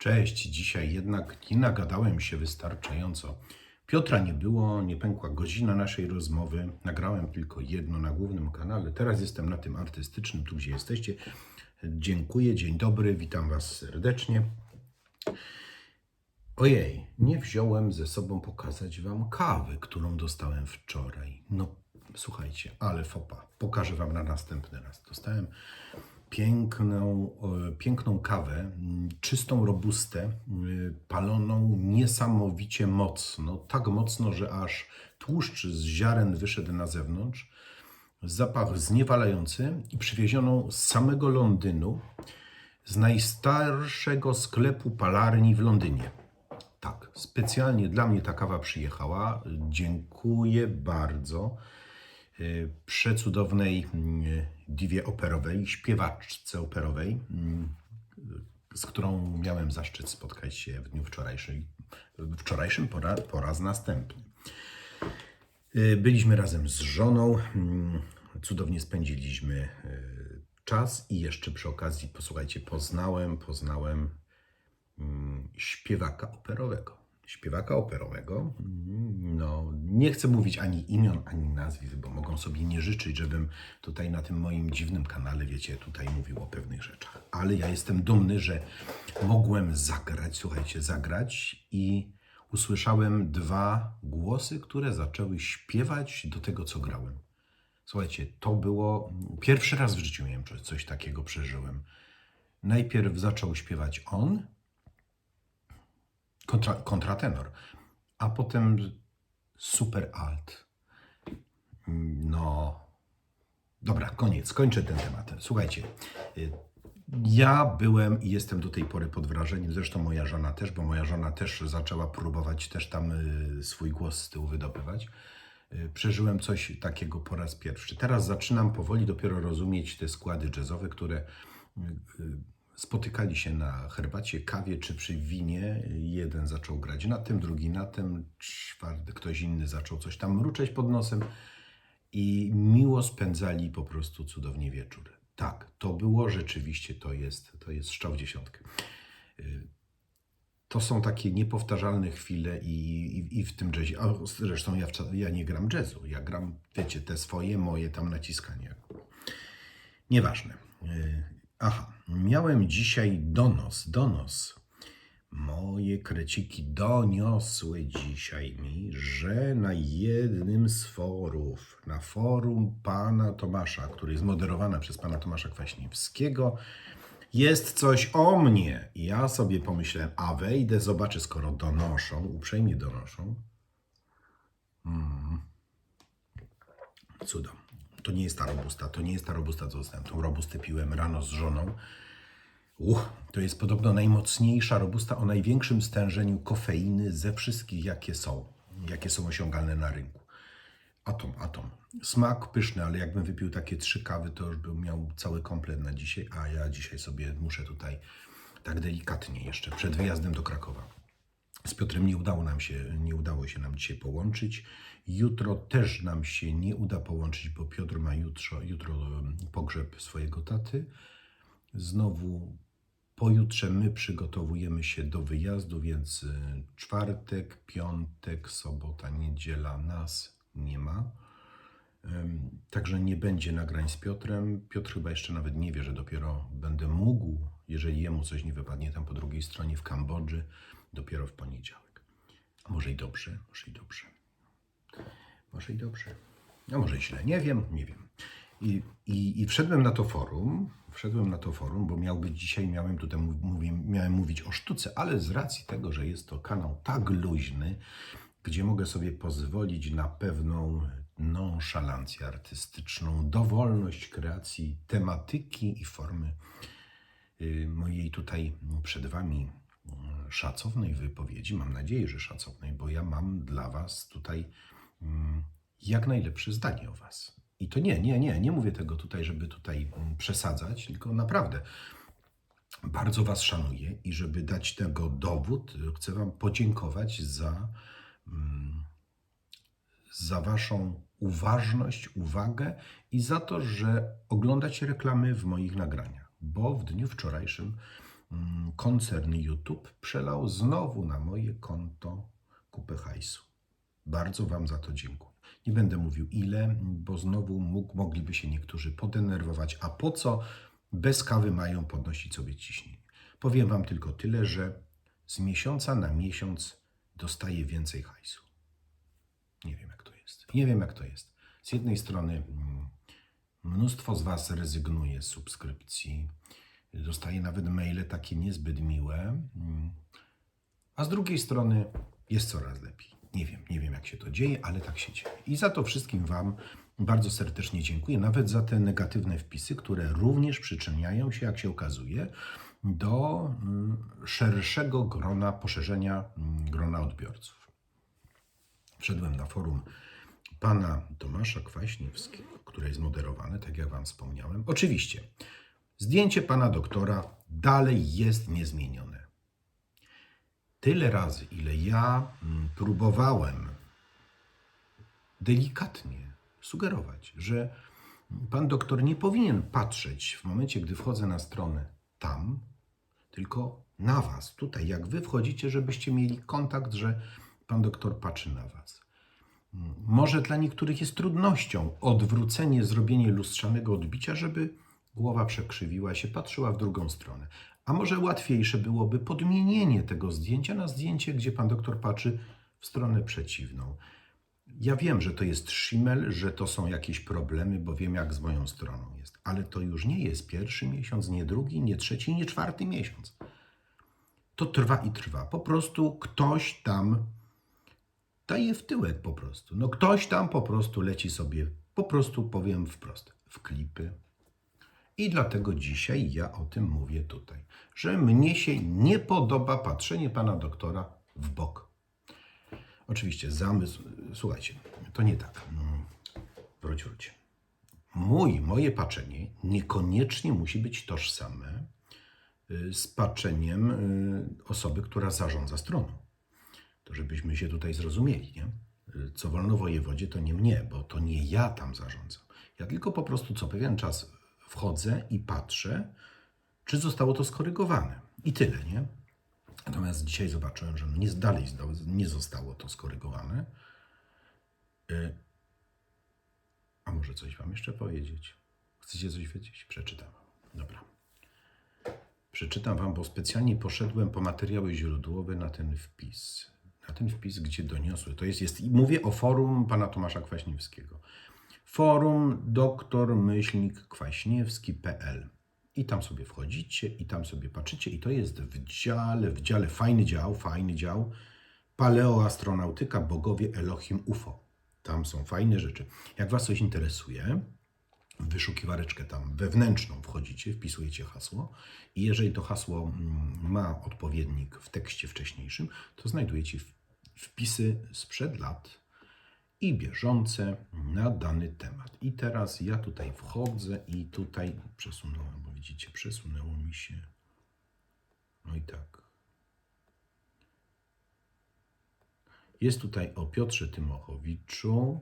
Cześć, dzisiaj jednak nie nagadałem się wystarczająco. Piotra nie było, nie pękła godzina naszej rozmowy. Nagrałem tylko jedno na głównym kanale. Teraz jestem na tym artystycznym, tu gdzie jesteście. Dziękuję, dzień dobry, witam Was serdecznie. Ojej, nie wziąłem ze sobą pokazać Wam kawy, którą dostałem wczoraj. No, słuchajcie, ale fopa. Pokażę Wam na następny raz. Dostałem piękną, e, piękną kawę, mm, czystą robustę, y, paloną niesamowicie mocno. Tak mocno, że aż tłuszcz z ziaren wyszedł na zewnątrz. Zapach zniewalający i przywiezioną z samego Londynu, z najstarszego sklepu palarni w Londynie. Tak, specjalnie dla mnie ta kawa przyjechała. Dziękuję bardzo przecudownej mm, diwie operowej, śpiewaczce operowej, mm, z którą miałem zaszczyt spotkać się w dniu wczorajszym, wczorajszym po, ra, po raz następny. Y, Byliśmy razem z żoną, cudownie spędziliśmy y, czas i jeszcze przy okazji, posłuchajcie, poznałem, poznałem mm, śpiewaka operowego. Śpiewaka operowego. mm, No, nie chcę mówić ani imion, ani nazwisk, bo mogą sobie nie życzyć, żebym tutaj na tym moim dziwnym kanale, wiecie, tutaj mówił o pewnych rzeczach. Ale ja jestem dumny, że mogłem zagrać, słuchajcie, zagrać i usłyszałem dwa głosy, które zaczęły śpiewać do tego, co grałem. Słuchajcie, to było pierwszy raz w życiu miałem coś, coś takiego przeżyłem. Najpierw zaczął śpiewać on, kontra, kontratenor, a potem super alt. No, dobra, koniec, kończę ten temat. Słuchajcie, y, ja byłem i jestem do tej pory pod wrażeniem, zresztą moja żona też, bo moja żona też zaczęła próbować też tam y, swój głos z tyłu wydobywać. Y, Przeżyłem coś takiego po raz pierwszy. Teraz zaczynam powoli dopiero rozumieć te składy jazzowe, które spotykali się na herbacie, kawie czy przy winie. Jeden zaczął grać na tym, drugi na tym, czwarty ktoś inny zaczął coś tam mruczeć pod nosem i miło spędzali po prostu cudownie wieczór. Tak, to było rzeczywiście, to jest, to jest strzał w dziesiątkę. To są takie niepowtarzalne chwile i, i, i w tym jazzie. A zresztą ja, ja nie gram jazzu, ja gram, wiecie, te swoje, moje tam naciskania. Nieważne. Aha, miałem dzisiaj donos, donos. Moje kreciki doniosły dzisiaj mi, że na jednym z forów, na forum pana Tomasza, który jest moderowane przez pana Tomasza Kwaśniewskiego, jest coś o mnie. I ja sobie pomyślałem, a wejdę, zobaczę, skoro donoszą, uprzejmie donoszą. Cudo. To nie jest ta robusta, to nie jest ta robusta, co dostałem. Tą robustę piłem rano z żoną. Uch, to jest podobno najmocniejsza robusta o największym stężeniu kofeiny ze wszystkich, jakie są, jakie są osiągalne na rynku. Atom, atom. Smak pyszny, ale jakbym wypił takie trzy kawy, to już bym miał cały komplet na dzisiaj, a ja dzisiaj sobie muszę tutaj tak delikatnie jeszcze, przed wyjazdem do Krakowa. Z Piotrem nie udało nam się, nie udało się nam dzisiaj połączyć. Jutro też nam się nie uda połączyć, bo Piotr ma jutro, jutro pogrzeb swojego taty. Znowu pojutrze my przygotowujemy się do wyjazdu, więc y, czwartek, piątek, sobota, niedziela nas nie ma. Także nie będzie nagrań z Piotrem. Piotr chyba jeszcze nawet nie wie, że dopiero będę mógł, jeżeli jemu coś nie wypadnie tam po drugiej stronie w Kambodży, dopiero w poniedziałek. A może i dobrze, może i dobrze. Może i dobrze. A może i źle, nie wiem, nie wiem. I, i, I wszedłem na to forum, wszedłem na to forum, bo miał być dzisiaj, miałem tutaj mów- mówię, miałem mówić o sztuce, ale z racji tego, że jest to kanał tak luźny, gdzie mogę sobie pozwolić na pewną nonszalancję artystyczną, dowolność kreacji, tematyki i formy y, mojej tutaj przed Wami szacownej wypowiedzi. Mam nadzieję, że szacownej, bo ja mam dla Was tutaj mm, jak najlepsze zdanie o Was. I to nie, nie, nie, nie mówię tego tutaj, żeby tutaj mm, przesadzać, tylko naprawdę bardzo Was szanuję i żeby dać tego dowód, chcę Wam podziękować za, mm, za Waszą uważność, uwagę i za to, że oglądacie reklamy w moich nagraniach. Bo w dniu wczorajszym koncern YouTube przelał znowu na moje konto kupę hajsu. Bardzo Wam za to dziękuję. Nie będę mówił ile, bo znowu mógł, mogliby się niektórzy podenerwować. A po co bez kawy mają podnosić sobie ciśnienie? Powiem Wam tylko tyle, że z miesiąca na miesiąc dostaję więcej hajsu. Nie wiem, jak to jest. Nie wiem, jak to jest. Z jednej strony mm, mnóstwo z Was rezygnuje z subskrypcji. Dostaje nawet maile takie niezbyt miłe. mm, A z drugiej strony jest coraz lepiej. Nie wiem, nie wiem, jak się to dzieje, ale tak się dzieje. I za to wszystkim Wam bardzo serdecznie dziękuję, nawet za te negatywne wpisy, które również przyczyniają się, jak się okazuje, do mm, szerszego grona, poszerzenia mm, grona odbiorców. Wszedłem na forum pana Tomasza Kwaśniewskiego, które jest moderowane, tak jak Wam wspomniałem. Oczywiście, zdjęcie pana doktora dalej jest niezmienione. Tyle razy, ile ja mm, próbowałem delikatnie sugerować, że pan doktor nie powinien patrzeć w momencie, gdy wchodzę na stronę tam, tylko na was, tutaj, jak wy wchodzicie, żebyście mieli kontakt, że pan doktor patrzy na was. Może dla niektórych jest trudnością odwrócenie, zrobienie lustrzanego odbicia, żeby głowa przekrzywiła się, patrzyła w drugą stronę. A może łatwiejsze byłoby podmienienie tego zdjęcia na zdjęcie, gdzie pan doktor patrzy w stronę przeciwną. Ja wiem, że to jest szimel, że to są jakieś problemy, bo wiem, jak z moją stroną jest. Ale to już nie jest pierwszy miesiąc, nie drugi, nie trzeci, nie czwarty miesiąc. To trwa i trwa. Po prostu ktoś tam daje w tyłek po prostu. No ktoś tam po prostu leci sobie, po prostu powiem wprost, w klipy. I dlatego dzisiaj ja o tym mówię tutaj, że mnie się nie podoba patrzenie pana doktora w bok. Oczywiście zamysł, słuchajcie, to nie tak. Mm, Wróć, wróć. Mój, moje patrzenie niekoniecznie musi być tożsame y, z patrzeniem y, osoby, która zarządza stroną. To żebyśmy się tutaj zrozumieli, nie? Y, Co wolno wojewodzie, to nie mnie, bo to nie ja tam zarządzam. Ja tylko po prostu co pewien czas wchodzę i patrzę, czy zostało to skorygowane. I tyle, nie? Natomiast dzisiaj zobaczyłem, że nie, dalej nie zostało to skorygowane. Y, A może coś Wam jeszcze powiedzieć? Chcecie coś wiedzieć? Przeczytam. Dobra. Przeczytam Wam, bo specjalnie poszedłem po materiały źródłowe na ten wpis. Na ten wpis, gdzie doniosły. To jest, jest i mówię o forum pana Tomasza Kwaśniewskiego. Forum doktor myślnik kwaśniewski.pl i tam sobie wchodzicie i tam sobie patrzycie i to jest w dziale, w dziale, fajny dział, fajny dział, paleoastronautyka, bogowie Elohim UFO. Tam są fajne rzeczy. Jak Was coś interesuje, w wyszukiwareczkę tam wewnętrzną wchodzicie, wpisujecie hasło i jeżeli to hasło mm, ma odpowiednik w tekście wcześniejszym, to znajdujecie wpisy sprzed lat i bieżące na dany temat. I teraz ja tutaj wchodzę i tutaj przesunąłem, bo widzicie, przesunęło mi się. No i tak. Jest tutaj o Piotrze Tymochowiczu.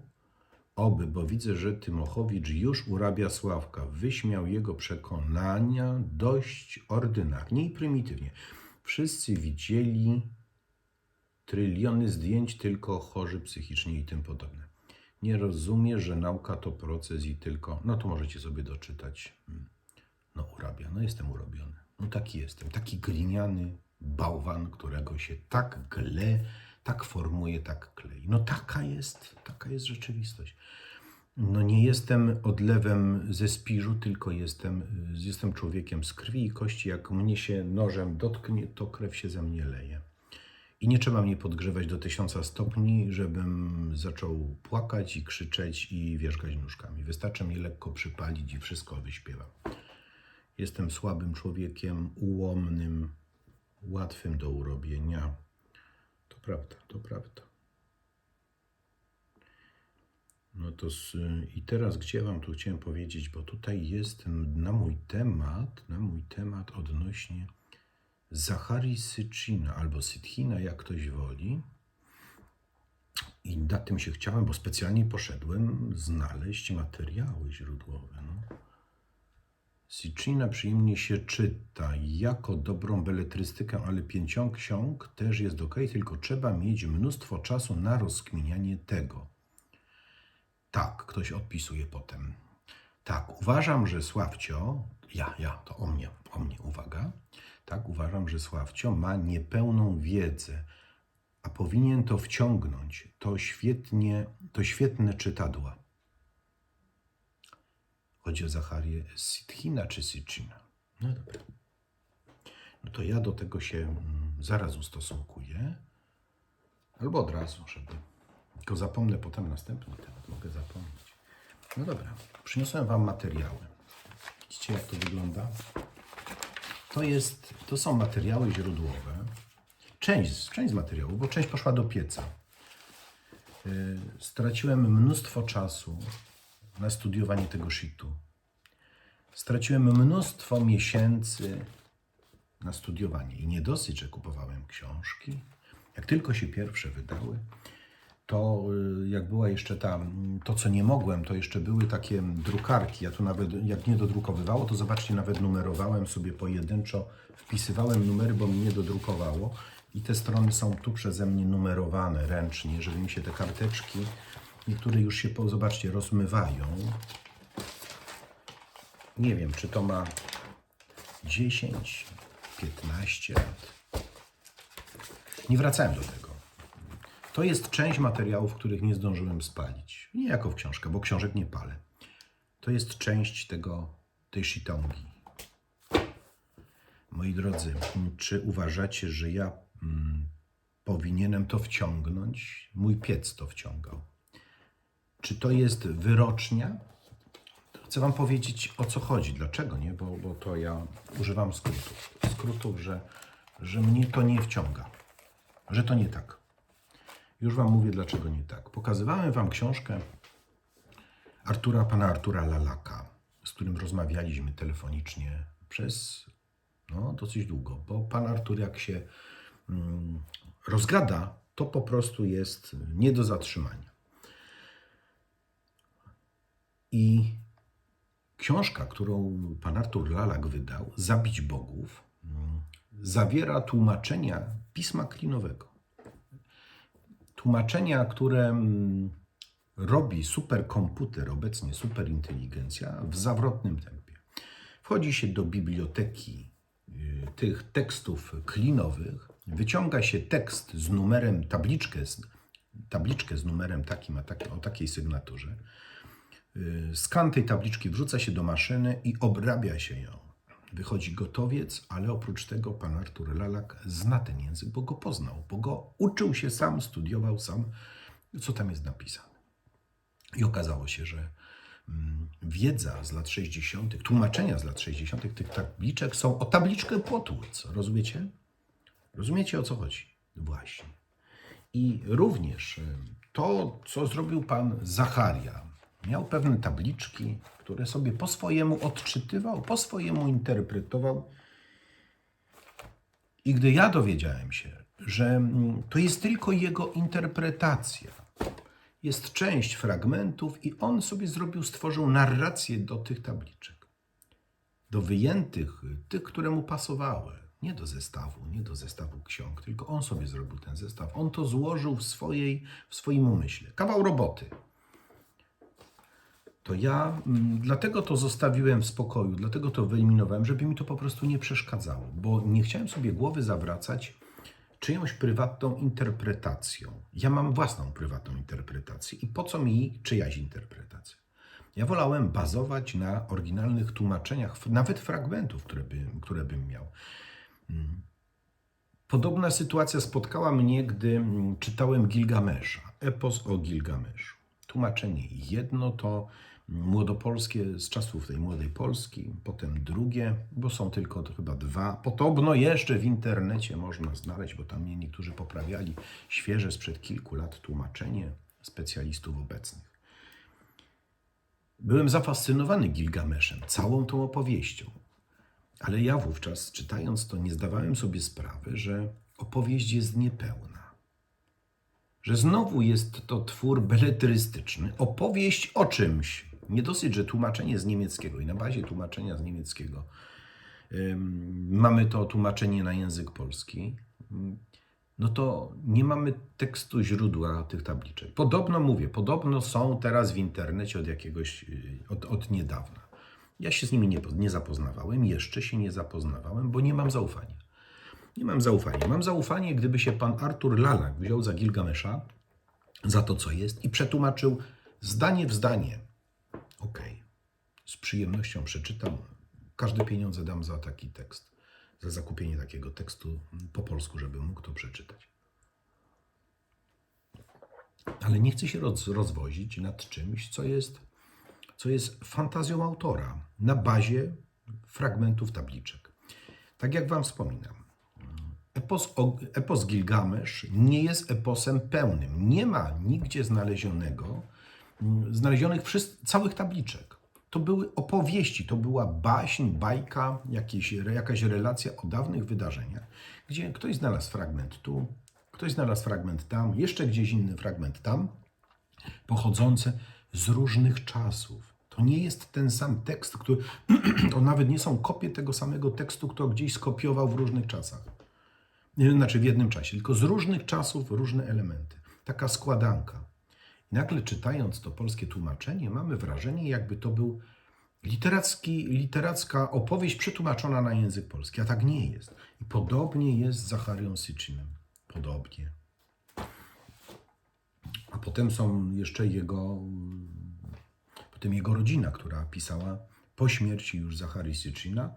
Oby, bo widzę, że Tymochowicz już urabia Sławka. Wyśmiał jego przekonania dość ordynarnie i prymitywnie. Wszyscy widzieli tryliony zdjęć, tylko chorzy psychicznie i tym podobne. Nie rozumie, że nauka to proces i tylko. No to możecie sobie doczytać. Mm. No, urabia. No, jestem urobiony. No, taki jestem. Taki gliniany bałwan, którego się tak gle, tak formuje, tak klei. No, taka jest, taka jest rzeczywistość. No, nie jestem odlewem ze spiżu, tylko jestem, jestem człowiekiem z krwi i kości. Jak mnie się nożem dotknie, to krew się ze mnie leje. I nie trzeba mnie podgrzewać do tysiąca stopni, żebym zaczął płakać i krzyczeć i wierzgać nóżkami. Wystarczy mnie lekko przypalić i wszystko wyśpiewam. Jestem słabym człowiekiem, ułomnym, łatwym do urobienia. To prawda, to prawda. No to z, i teraz gdzie wam tu chciałem powiedzieć, bo tutaj jest na mój temat, na mój temat odnośnie Zacharii Syczina albo Sytchina, jak ktoś woli. I nad tym się chciałem, bo specjalnie poszedłem znaleźć materiały źródłowe. No. Sicina przyjemnie się czyta jako dobrą beletrystykę, ale pięcioksiąg też jest ok, tylko trzeba mieć mnóstwo czasu na rozkminianie tego. Tak, ktoś odpisuje potem. Tak, uważam, że Sławcio, ja, ja, to o mnie, o mnie, uwaga. Tak, uważam, że Sławcio ma niepełną wiedzę, a powinien to wciągnąć. To świetnie, to świetne czytadła. Chodzi o Zacharię Sitchina czy Sitchina. No dobra. No to ja do tego się mm, zaraz ustosunkuję. Albo od razu, żeby. Tylko zapomnę potem następny temat. Mogę zapomnieć. No dobra. Przyniosłem Wam materiały. Widzicie, jak to wygląda? To, jest, to są materiały źródłowe. Część, część z materiałów, bo część poszła do pieca. Yy, Straciłem mnóstwo czasu na studiowanie tego shitu. Straciłem mnóstwo miesięcy na studiowanie i nie dosyć, że kupowałem książki. Jak tylko się pierwsze wydały, to y, jak była jeszcze ta, mm, to co nie mogłem, to jeszcze były takie drukarki. Ja tu nawet, jak nie dodrukowywało, to zobaczcie, nawet numerowałem sobie pojedynczo, wpisywałem numery, bo mi nie dodrukowało. I te strony są tu przeze mnie numerowane ręcznie, żeby mi się te karteczki, niektóre już się, po- zobaczcie, rozmywają. Nie wiem, czy to ma 10, 15 lat. Nie wracałem do tego. To jest część materiałów, których nie zdążyłem spalić. Nie jako w książkę, bo książek nie palę. To jest część tego, tej shitongi. Moi drodzy, czy uważacie, że ja mm, powinienem to wciągnąć? Mój piec to wciągał. Czy to jest wyrocznia? Chcę Wam powiedzieć o co chodzi. Dlaczego nie? Bo, bo to ja używam skrótów. Skrótów, że, że mnie to nie wciąga. Że to nie tak. Już Wam mówię, dlaczego nie tak. Pokazywałem Wam książkę Artura, pana Artura Lalaka, z którym rozmawialiśmy telefonicznie przez no, dosyć długo, bo pan Artur, jak się mm, rozgada, to po prostu jest nie do zatrzymania. I książka, którą pan Artur Lalak wydał, Zabić Bogów, mm, zawiera tłumaczenia pisma klinowego. Tłumaczenia, które mm, robi superkomputer, obecnie superinteligencja, w zawrotnym tempie. Wchodzi się do biblioteki y, tych tekstów klinowych, wyciąga się tekst z numerem, tabliczkę z, tabliczkę z numerem takim, a taki, o takiej sygnaturze. Y, Skan tej tabliczki wrzuca się do maszyny i obrabia się ją. Wychodzi gotowiec, ale oprócz tego pan Artur Lalak zna ten język, bo go poznał, bo go uczył się sam, studiował sam, co tam jest napisane. I okazało się, że mm, wiedza z lat 60., tłumaczenia z lat 60. tych tabliczek są o tabliczkę potłuc. Rozumiecie? Rozumiecie o co chodzi? Właśnie. I również y, to, co zrobił pan Zacharia, miał pewne tabliczki, które sobie po swojemu odczytywał, po swojemu interpretował. I gdy ja dowiedziałem się, że mm, to jest tylko jego interpretacja, jest część fragmentów i on sobie zrobił, stworzył narrację do tych tabliczek. Do wyjętych, tych, które mu pasowały. Nie do zestawu, nie do zestawu ksiąg, tylko on sobie zrobił ten zestaw. On to złożył w, swojej, w swoim umyśle. Kawał roboty. To ja mm, dlatego to zostawiłem w spokoju, dlatego to wyeliminowałem, żeby mi to po prostu nie przeszkadzało, bo nie chciałem sobie głowy zawracać czyjąś prywatną interpretacją. Ja mam własną prywatną interpretację i po co mi czyjaś interpretacja? Ja wolałem bazować na oryginalnych tłumaczeniach, nawet fragmentów, które, by, które bym miał. Mm. Podobna sytuacja spotkała mnie, gdy mm, czytałem Gilgamesza, epos o Gilgameszu. Tłumaczenie jedno to młodopolskie z czasów tej młodej Polski, potem drugie, bo są tylko chyba dwa. Podobno jeszcze w internecie można znaleźć, bo tam mnie niektórzy poprawiali, świeże sprzed kilku lat tłumaczenie specjalistów obecnych. Byłem zafascynowany Gilgameszem, całą tą opowieścią. Ale ja wówczas, czytając to, nie zdawałem sobie sprawy, że opowieść jest niepełna. Że znowu jest to twór beletrystyczny, opowieść o czymś, Nie dosyć, że tłumaczenie z niemieckiego i na bazie tłumaczenia z niemieckiego mamy to tłumaczenie na język polski, no to nie mamy tekstu źródła tych tabliczek. Podobno mówię, podobno są teraz w internecie od jakiegoś, yy, od, od niedawna. Ja się z nimi nie, nie zapoznawałem, jeszcze się nie zapoznawałem, bo nie mam zaufania. Nie mam zaufania. Mam zaufanie, gdyby się pan Artur Lalak wziął za Gilgamesza, za to, co jest i przetłumaczył zdanie w zdanie. Okej, z przyjemnością przeczytam. Każde pieniądze dam za taki tekst, za zakupienie takiego tekstu po polsku, żeby mógł to przeczytać. Ale nie chcę się roz, rozwozić nad czymś, co jest, co jest fantazją autora na bazie fragmentów tabliczek. Tak jak Wam wspominam, Epos, epos Gilgamesz nie jest eposem pełnym. Nie ma nigdzie znalezionego, znalezionych całych tabliczek. To były opowieści, to była baśń, bajka, jakieś, jakaś relacja o dawnych wydarzeniach, gdzie ktoś znalazł fragment tu, ktoś znalazł fragment tam, jeszcze gdzieś inny fragment tam, pochodzące z różnych czasów. To nie jest ten sam tekst, który, to nawet nie są kopie tego samego tekstu, kto gdzieś skopiował w różnych czasach. Znaczy w jednym czasie, tylko z różnych czasów różne elementy. Taka składanka. Nagle czytając to polskie tłumaczenie, mamy wrażenie, jakby to był literacki, literacka opowieść przetłumaczona na język polski, a tak nie jest. I podobnie jest z Zacharią Syczynem. Podobnie. A potem są jeszcze jego, potem jego rodzina, która pisała po śmierci już Zacharii Syczyna,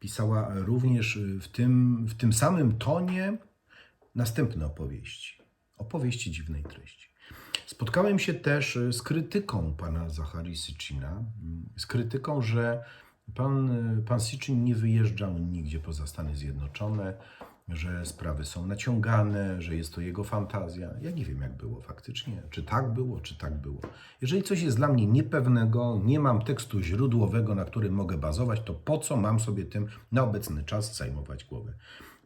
pisała również w tym, w tym samym tonie następne opowieści. Opowieści dziwnej treści. Spotkałem się też z krytyką pana Zacharii Syczyna, z krytyką, że pan, pan Syczyn nie wyjeżdżał nigdzie poza Stany Zjednoczone, że sprawy są naciągane, że jest to jego fantazja. Ja nie wiem, jak było faktycznie, czy tak było, czy tak było. Jeżeli coś jest dla mnie niepewnego, nie mam tekstu źródłowego, na którym mogę bazować, to po co mam sobie tym na obecny czas zajmować głowę?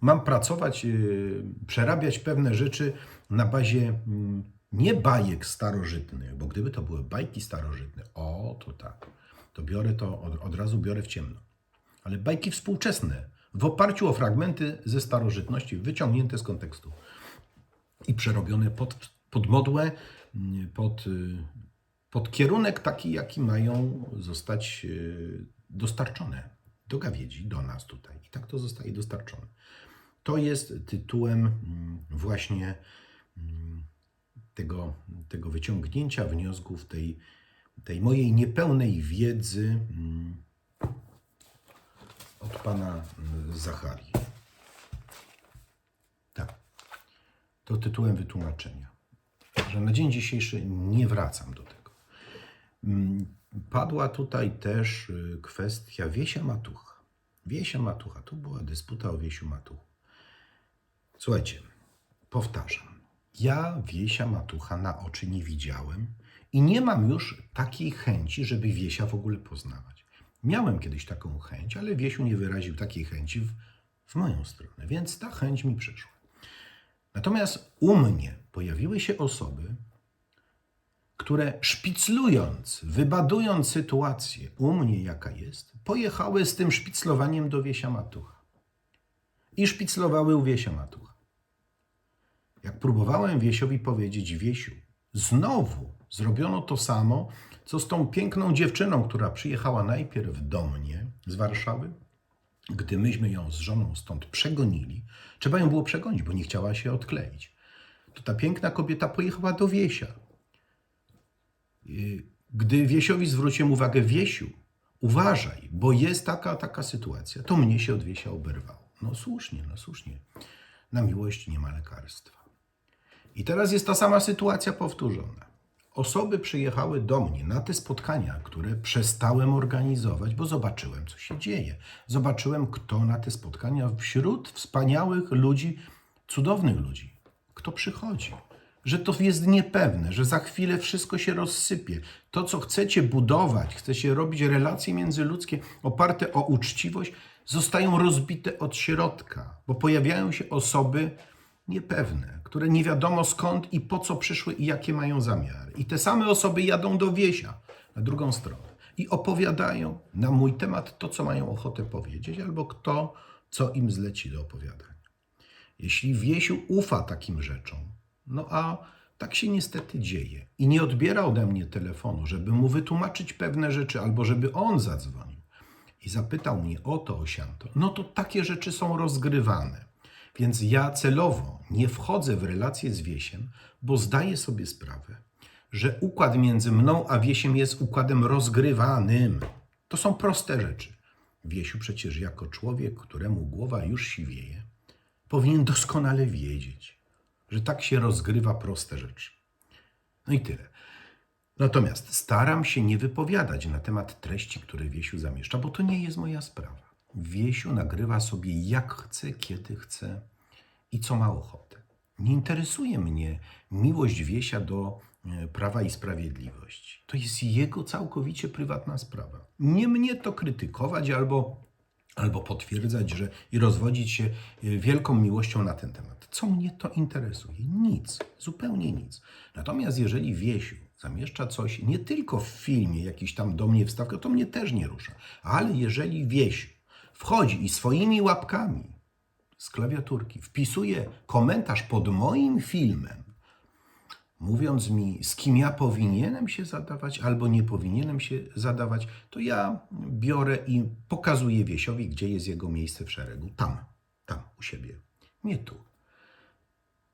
Mam pracować, przerabiać pewne rzeczy na bazie mm, nie bajek starożytnych, bo gdyby to były bajki starożytne, o to tak, to biorę to, od, od razu biorę w ciemno. Ale bajki współczesne, w oparciu o fragmenty ze starożytności, wyciągnięte z kontekstu i przerobione pod, pod modłę, mm, pod, y, pod kierunek taki, jaki mają zostać y, dostarczone do gawiedzi, do nas tutaj. I tak to zostaje dostarczone. To jest tytułem mm, właśnie mm, tego, tego wyciągnięcia wniosków, tej, tej mojej niepełnej wiedzy mm, od pana mm, Zacharii. Tak. To tytułem wytłumaczenia. Że na dzień dzisiejszy nie wracam do tego. Mm, Padła tutaj też y, kwestia Wiesia Matucha. Wiesia Matucha. Tu była dysputa o Wiesiu Matuchu. Słuchajcie, powtarzam. Ja Wiesia Matucha na oczy nie widziałem i nie mam już takiej chęci, żeby Wiesia w ogóle poznawać. Miałem kiedyś taką chęć, ale Wiesiu nie wyraził takiej chęci w, w moją stronę, więc ta chęć mi przyszła. Natomiast u mnie pojawiły się osoby, które szpiclując, wybadując sytuację u mnie jaka jest, pojechały z tym szpiclowaniem do Wiesia Matucha. I szpiclowały u Wiesia Matucha. Jak próbowałem Wiesiowi powiedzieć, Wiesiu, znowu zrobiono to samo, co z tą piękną dziewczyną, która przyjechała najpierw do mnie z Warszawy, gdy myśmy ją z żoną stąd przegonili. Trzeba ją było przegonić, bo nie chciała się odkleić. To ta piękna kobieta pojechała do Wiesia. Gdy Wiesiowi zwróciłem uwagę, Wiesiu, uważaj, bo jest taka, taka sytuacja, to mnie się od Wiesia oberwało. No słusznie, no słusznie. Na miłość nie ma lekarstwa. I teraz jest ta sama sytuacja powtórzona. Osoby przyjechały do mnie na te spotkania, które przestałem organizować, bo zobaczyłem, co się dzieje. Zobaczyłem, kto na te spotkania wśród wspaniałych ludzi, cudownych ludzi, kto przychodzi. Że to jest niepewne, że za chwilę wszystko się rozsypie. To, co chcecie budować, chcecie robić relacje międzyludzkie oparte o uczciwość, zostają rozbite od środka, bo pojawiają się osoby, niepewne, które nie wiadomo skąd i po co przyszły i jakie mają zamiary. I te same osoby jadą do Wiesia. na drugą stronę i opowiadają na mój temat to, co mają ochotę powiedzieć, albo kto, co im zleci do opowiadania. Jeśli Wiesiu ufa takim rzeczom, no a tak się niestety dzieje i nie odbiera ode mnie telefonu, żeby mu wytłumaczyć pewne rzeczy, albo żeby on zadzwonił i zapytał mnie o to, o no to takie rzeczy są rozgrywane. Więc ja celowo nie wchodzę w relacje z Wiesiem, bo zdaję sobie sprawę, że układ między mną a Wiesiem jest układem rozgrywanym. To są proste rzeczy. Wiesiu przecież jako człowiek, któremu głowa już siwieje, powinien doskonale wiedzieć, że tak się rozgrywa proste rzeczy. No i tyle. Natomiast staram się nie wypowiadać na temat treści, które Wiesiu zamieszcza, bo to nie jest moja sprawa. Wiesiu nagrywa sobie jak chce, kiedy chce i co ma ochotę. Nie interesuje mnie miłość Wiesia do e, Prawa i Sprawiedliwości. To jest jego całkowicie prywatna sprawa. Nie mnie to krytykować albo, albo potwierdzać, że i rozwodzić się e, wielką miłością na ten temat. Co mnie to interesuje? Nic, zupełnie nic. Natomiast jeżeli Wiesiu zamieszcza coś nie tylko w filmie, jakiś tam do mnie wstawkę, to mnie też nie rusza. Ale jeżeli Wiesiu wchodzi i swoimi łapkami z klawiaturki wpisuje komentarz pod moim filmem, mówiąc mi, z kim ja powinienem się zadawać albo nie powinienem się zadawać, to ja biorę i pokazuję Wiesiowi, gdzie jest jego miejsce w szeregu. Tam, tam, u siebie. Nie tu.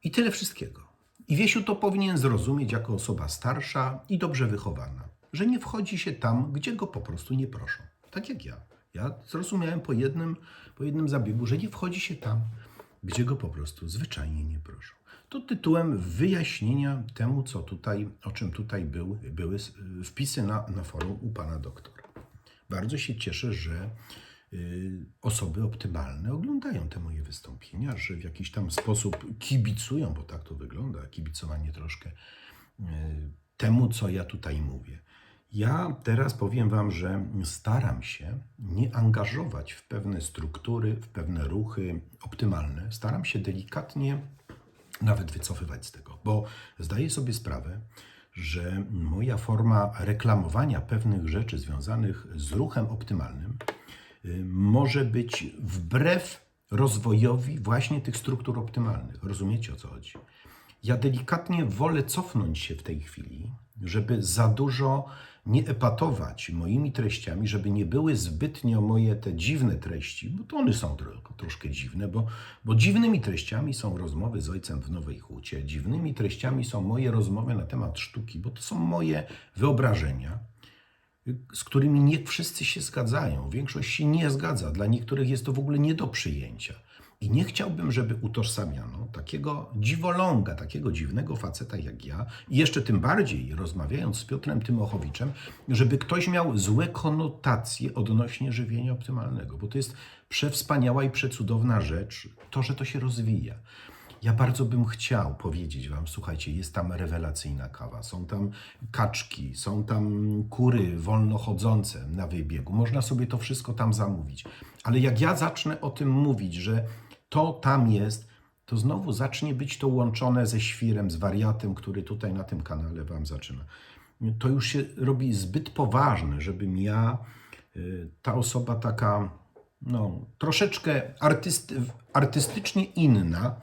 I tyle wszystkiego. I Wiesiu to powinien zrozumieć jako osoba starsza i dobrze wychowana, że nie wchodzi się tam, gdzie go po prostu nie proszą. Tak jak ja. Ja zrozumiałem po jednym, po jednym zabiegu, że nie wchodzi się tam, gdzie go po prostu zwyczajnie nie proszą. To tytułem wyjaśnienia temu, co tutaj, o czym tutaj był, były wpisy na, na forum u pana doktora. Bardzo się cieszę, że y, osoby optymalne oglądają te moje wystąpienia, że w jakiś tam sposób kibicują, bo tak to wygląda, kibicowanie troszkę y, temu, co ja tutaj mówię. Ja teraz powiem Wam, że staram się nie angażować w pewne struktury, w pewne ruchy optymalne. Staram się delikatnie nawet wycofywać z tego, bo zdaję sobie sprawę, że moja forma reklamowania pewnych rzeczy związanych z ruchem optymalnym y, może być wbrew rozwojowi właśnie tych struktur optymalnych. Rozumiecie o co chodzi? Ja delikatnie wolę cofnąć się w tej chwili, żeby za dużo nie epatować moimi treściami, żeby nie były zbytnio moje te dziwne treści, bo to one są tro, troszkę dziwne, bo, bo dziwnymi treściami są rozmowy z ojcem w Nowej Hucie, dziwnymi treściami są moje rozmowy na temat sztuki, bo to są moje wyobrażenia, z którymi nie wszyscy się zgadzają. Większość się nie zgadza. Dla niektórych jest to w ogóle nie do przyjęcia. I nie chciałbym, żeby utożsamiano takiego dziwoląga, takiego dziwnego faceta jak ja, i jeszcze tym bardziej rozmawiając z Piotrem Tymochowiczem, żeby ktoś miał złe konotacje odnośnie żywienia optymalnego, bo to jest przewspaniała i przecudowna rzecz, to, że to się rozwija. Ja bardzo bym chciał powiedzieć Wam, słuchajcie, jest tam rewelacyjna kawa, są tam kaczki, są tam kury wolnochodzące na wybiegu, można sobie to wszystko tam zamówić. Ale jak ja zacznę o tym mówić, że to tam jest, to znowu zacznie być to łączone ze świrem, z wariatem, który tutaj na tym kanale Wam zaczyna. To już się robi zbyt poważne, żebym ja, y, ta osoba taka, no, troszeczkę artysty, artystycznie inna,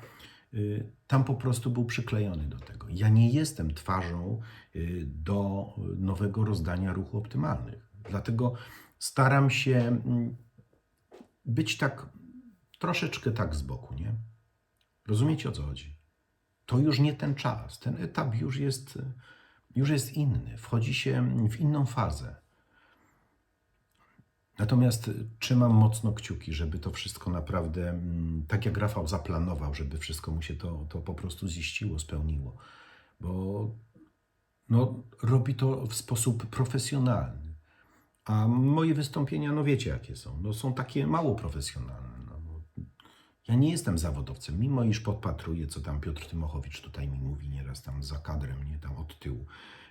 y, tam po prostu był przyklejony do tego. Ja nie jestem twarzą y, do nowego rozdania ruchu optymalnych. Dlatego staram się mm, być tak troszeczkę tak z boku, nie? Rozumiecie o co chodzi? To już nie ten czas. Ten etap już jest, już jest inny. Wchodzi się w inną fazę. Natomiast trzymam mocno kciuki, żeby to wszystko naprawdę, mm, tak jak Rafał zaplanował, żeby wszystko mu się to, to po prostu ziściło, spełniło. Bo no, robi to w sposób profesjonalny. A moje wystąpienia, no wiecie jakie są. No, są takie mało profesjonalne. Ja nie jestem zawodowcem, mimo iż podpatruję, co tam Piotr Tymochowicz tutaj mi mówi nieraz tam za kadrem, nie tam od tyłu.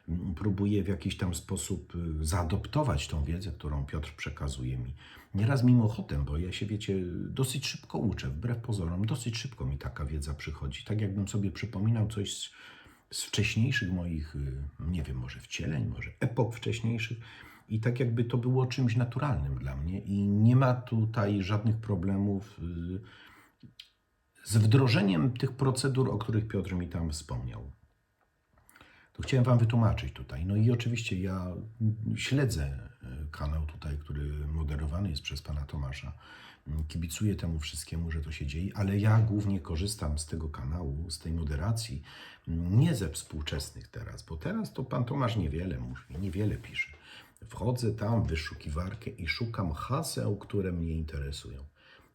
Mm, Próbuję w jakiś tam sposób y, zaadoptować tą wiedzę, którą Piotr przekazuje mi. Nieraz mimochodem, bo ja się, wiecie, dosyć szybko uczę, wbrew pozorom, dosyć szybko mi taka wiedza przychodzi. Tak jakbym sobie przypominał coś z, z wcześniejszych moich, y, nie wiem, może wcieleń, może epok wcześniejszych. I tak jakby to było czymś naturalnym dla mnie, i nie ma tutaj żadnych problemów y, z wdrożeniem tych procedur, o których Piotr mi tam wspomniał. To chciałem Wam wytłumaczyć tutaj. No i oczywiście ja śledzę e, kanał tutaj, który moderowany jest przez pana Tomasza. Kibicuję temu wszystkiemu, że to się dzieje, ale ja głównie korzystam z tego kanału, z tej moderacji, nie ze współczesnych teraz, bo teraz to pan Tomasz niewiele mówi, niewiele pisze. Wchodzę tam w wyszukiwarkę i szukam haseł, które mnie interesują.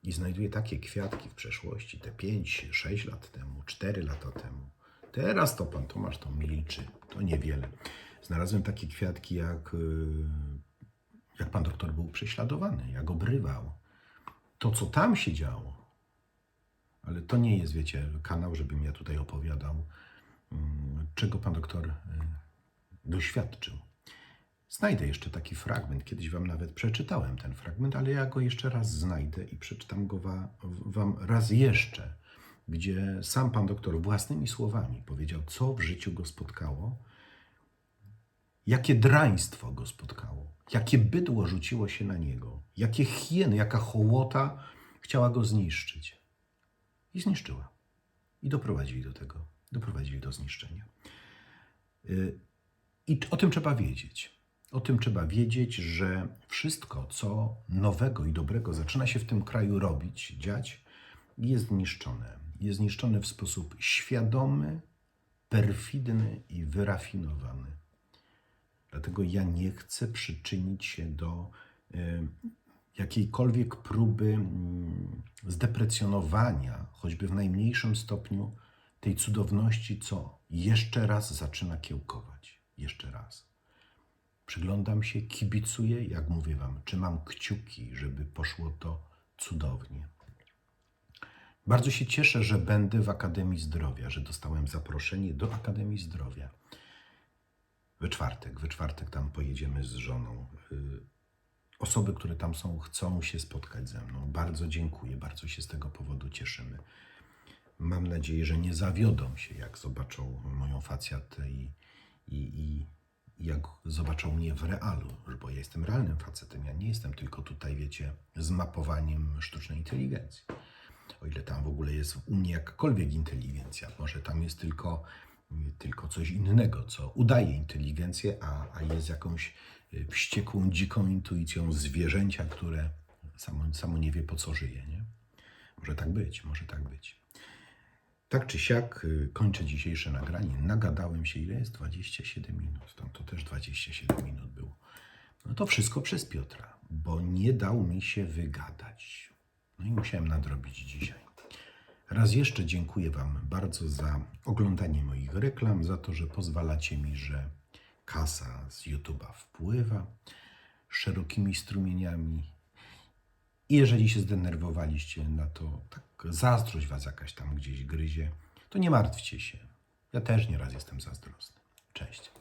I znajduję takie kwiatki w przeszłości, te 5-6 lat temu, 4 lata temu. Teraz to pan Tomasz to milczy, to niewiele. Znalazłem takie kwiatki, jak, y, jak pan doktor był prześladowany, jak obrywał. To, co tam się działo, ale to nie jest, wiecie, kanał, żebym ja tutaj opowiadał, mm, czego pan doktor y, doświadczył. Znajdę jeszcze taki fragment. Kiedyś Wam nawet przeczytałem ten fragment, ale ja go jeszcze raz znajdę i przeczytam go wa, Wam raz jeszcze, gdzie sam pan doktor własnymi słowami powiedział, co w życiu go spotkało, jakie draństwo go spotkało, jakie bydło rzuciło się na niego, jakie hieny, jaka hołota chciała go zniszczyć. I zniszczyła. I doprowadzili do tego. Doprowadzili do zniszczenia. Y, I o tym trzeba wiedzieć. O tym trzeba wiedzieć, że wszystko, co nowego i dobrego zaczyna się w tym kraju robić, dziać, jest niszczone. Jest niszczone w sposób świadomy, perfidny i wyrafinowany. Dlatego ja nie chcę przyczynić się do e, jakiejkolwiek próby mm, zdeprecjonowania, choćby w najmniejszym stopniu, tej cudowności, co jeszcze raz zaczyna kiełkować. Jeszcze raz. Przyglądam się, kibicuję, jak mówię Wam, trzymam kciuki, żeby poszło to cudownie. Bardzo się cieszę, że będę w Akademii Zdrowia, że dostałem zaproszenie do Akademii Zdrowia. We czwartek, we czwartek tam pojedziemy z żoną. Y, Osoby, które tam są, chcą się spotkać ze mną. Bardzo dziękuję, bardzo się z tego powodu cieszymy. Mam nadzieję, że nie zawiodą się, jak zobaczą moją facjatę i, i, i jak zobaczą mnie w realu, bo ja jestem realnym facetem, ja nie jestem tylko tutaj, wiecie, zmapowaniem sztucznej inteligencji. O ile tam w ogóle jest u mnie jakakolwiek inteligencja, może tam jest tylko, tylko coś innego, co udaje inteligencję, a, a jest jakąś y, wściekłą, dziką intuicją zwierzęcia, które samo, samo nie wie po co żyje. Nie? Może tak być, może tak być. Tak czy siak y, kończę dzisiejsze nagranie. Nagadałem się, ile jest? 27 minut. Tam to też 27 minut było. No to wszystko przez Piotra, bo nie dał mi się wygadać. No i musiałem nadrobić dzisiaj. Raz jeszcze dziękuję Wam bardzo za oglądanie moich reklam, za to, że pozwalacie mi, że kasa z YouTube'a wpływa szerokimi strumieniami. I jeżeli się zdenerwowaliście na to, tak zazdrość was jakaś tam gdzieś gryzie, to nie martwcie się. Ja też nieraz jestem zazdrosny. Cześć.